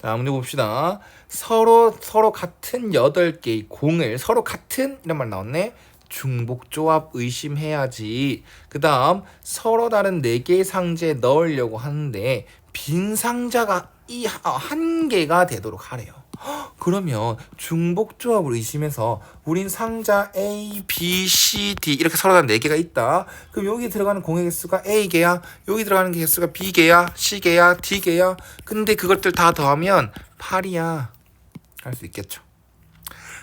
다음 문제 봅시다. 서로 서로 같은 8개의 공을 서로 같은 이런 말 나왔네. 중복 조합 의심해야지. 그 다음 서로 다른 4개의 상자에 넣으려고 하는데 빈 상자가 이 한 개가 되도록 하래요. 헉, 그러면 중복 조합을 의심해서 우린 상자 A, B, C, D 이렇게 서로 다른 4개가 있다. 그럼 여기 들어가는 공의 개수가 A개야. 여기 들어가는 개수가 B개야. C개야. D개야. 근데 그것들 다 더하면 8이야. 할 수 있겠죠.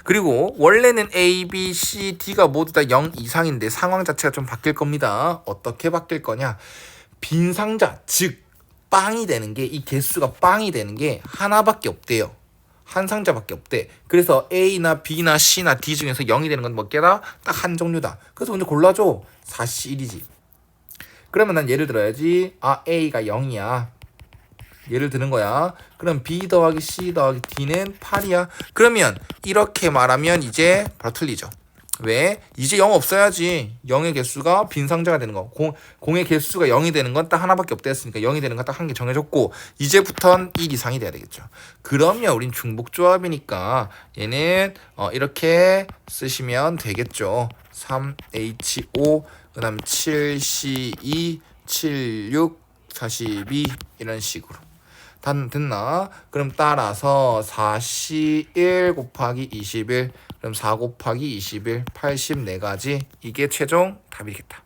그리고 원래는 A, B, C, D가 모두 다 0 이상인데 상황 자체가 좀 바뀔 겁니다. 어떻게 바뀔 거냐? 빈 상자, 즉 빵이 되는 게 이 개수가 빵이 되는 게 하나밖에 없대요. 한 상자밖에 없대. 그래서 A나 B나 C나 D 중에서 0이 되는 건 몇 개다? 딱 한 종류다. 그래서 먼저 골라줘. 4C 1이지. 그러면 난 예를 들어야지. 아, A가 0이야. 예를 드는 거야. 그럼 B 더하기 C 더하기 D는 8이야. 그러면 이렇게 말하면 이제 바로 틀리죠. 왜? 이제 0 없어야지. 0의 개수가 빈 상자가 되는 거. 공, 공의 개수가 0이 되는 건 딱 하나밖에 없다 했으니까 0이 되는 건 딱 한 개 정해졌고 이제부턴 1 이상이 돼야 되겠죠. 그러면 우린 중복 조합이니까 얘는 어, 이렇게 쓰시면 되겠죠. 3H5 그다음 7C2 76 42 이런 식으로. 단 됐나? 그럼 따라서 4C1 곱하기 21 그럼 4 곱하기 21 84가지 이게 최종 답이겠다.